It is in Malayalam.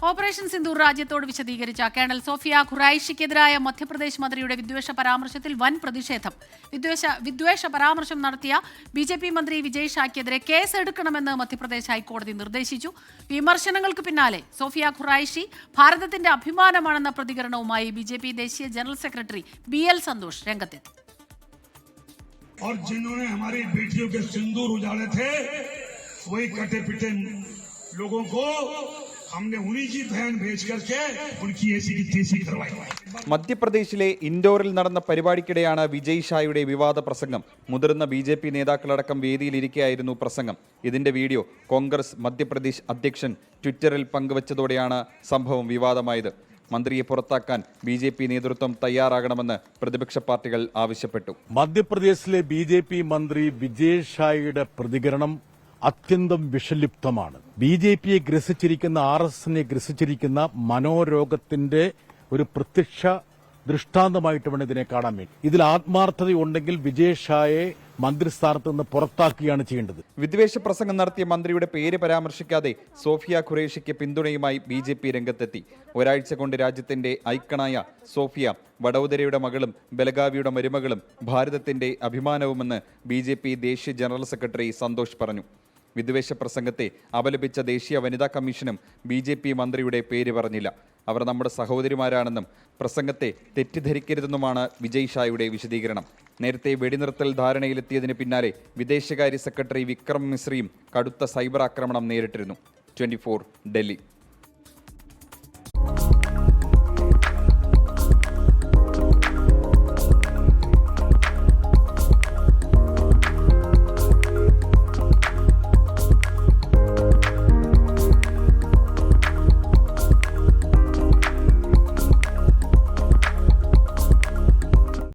ഓപ്പറേഷൻ സിന്ദൂർ രാജ്യത്തോട് വിശദീകരിച്ച കേണൽ സോഫിയ ഖുറൈഷിക്കെതിരായ മധ്യപ്രദേശ് മന്ത്രിയുടെ വിദ്വേഷ പരാമർശത്തിൽ വൻ പ്രതിഷേധം വിദ്വേഷ വിദ്വേഷ പരാമർശം നടത്തിയ ബി ജെ പി മന്ത്രി വിജയ് ഷായ്ക്കെതിരെ കേസ് എടുക്കണമെന്ന് മധ്യപ്രദേശ് ഹൈക്കോടതി നിർദ്ദേശിച്ചു വിമർശനങ്ങൾക്ക് പിന്നാലെ സോഫിയ ഖുറൈഷി ഭാരതത്തിന്റെ അഭിമാനമാണെന്ന പ്രതികരണവുമായി ബി ജെ പി ദേശീയ general secretary B L Santhosh രംഗത്തെത്തി और जिन्होंने हमारी बेटियों के सिंदूर उजाड़े थे वही कटे पिटे लोगों को हमने उन्हीं की बहन भेज करके उनकी ऐसी की तैसी करवाई മധ്യപ്രദേശിലെ ഇൻഡോറിൽ നടന്ന പരിപാടിക്കിടെയാണ് വിജയ് ഷായുടെ വിവാദ പ്രസംഗം മുതിർന്ന ബി ജെ പി നേതാക്കളടക്കം വേദിയിലിരിക്കെയായിരുന്നു പ്രസംഗം ഇതിന്റെ വീഡിയോ കോൺഗ്രസ് മധ്യപ്രദേശ് അധ്യക്ഷൻ ട്വിറ്ററിൽ പങ്കുവച്ചതോടെയാണ് സംഭവം വിവാദമായത് മന്ത്രിയെ പുറത്താക്കാൻ ബി ജെ പി നേതൃത്വം തയ്യാറാകണമെന്ന് പ്രതിപക്ഷ പാർട്ടികൾ ആവശ്യപ്പെട്ടു മധ്യപ്രദേശിലെ ബി ജെ പി മന്ത്രി വിജയ് ഷായുടെ പ്രതികരണം അത്യന്തം വിഷലിപ്തമാണ്. ബി ജെ പിയെ ഗ്രസിച്ചിരിക്കുന്ന ആർ എസ് എസിനെ ഗ്രസിച്ചിരിക്കുന്ന മനോരോഗത്തിന്റെ ഒരു പ്രത്യക്ഷ ദൃഷ്ടാന്തമായിട്ട് വേണം ഇതിനെ കാണാൻ വേണ്ടി. ഇതിൽ ആത്മാർത്ഥതയുണ്ടെങ്കിൽ വിജയഷായെ മന്ത്രിസ്ഥാനത്ത് നിന്ന് പുറത്താക്കുകയാണ് ചെയ്യേണ്ടത്. വിദ്വേഷ പ്രസംഗം നടത്തിയ മന്ത്രിയുടെ പേര് പരാമർശിക്കാതെ സോഫിയ ഖുറേഷിക്ക് പിന്തുണയുമായി ബി ജെ പി രംഗത്തെത്തി. ഒരാഴ്ച കൊണ്ട് രാജ്യത്തിന്റെ ഐക്കണായ സോഫിയ വടോദരയുടെ മകളും ബലഗാവിയുടെ മരുമകളും ഭാരതത്തിന്റെ അഭിമാനവുമെന്ന് ബി ദേശീയ ജനറൽ സെക്രട്ടറി സന്തോഷ് പറഞ്ഞു. വിദ്വേഷ പ്രസംഗത്തെ അപലപിച്ച ദേശീയ വനിതാ കമ്മീഷനും ബി ജെ പി മന്ത്രിയുടെ പേര് പറഞ്ഞില്ല. അവർ നമ്മുടെ സഹോദരിമാരാണെന്നും പ്രസംഗത്തെ തെറ്റിദ്ധരിക്കരുതെന്നുമാണ് വിജയ് ഷായുടെ വിശദീകരണം. നേരത്തെ വെടിനിർത്തൽ ധാരണയിലെത്തിയതിന് പിന്നാലെ വിദേശകാര്യ സെക്രട്ടറി വിക്രം മിശ്രയും കടുത്ത സൈബർ ആക്രമണം നേരിട്ടിരുന്നു. ട്വന്റി ഡൽഹി.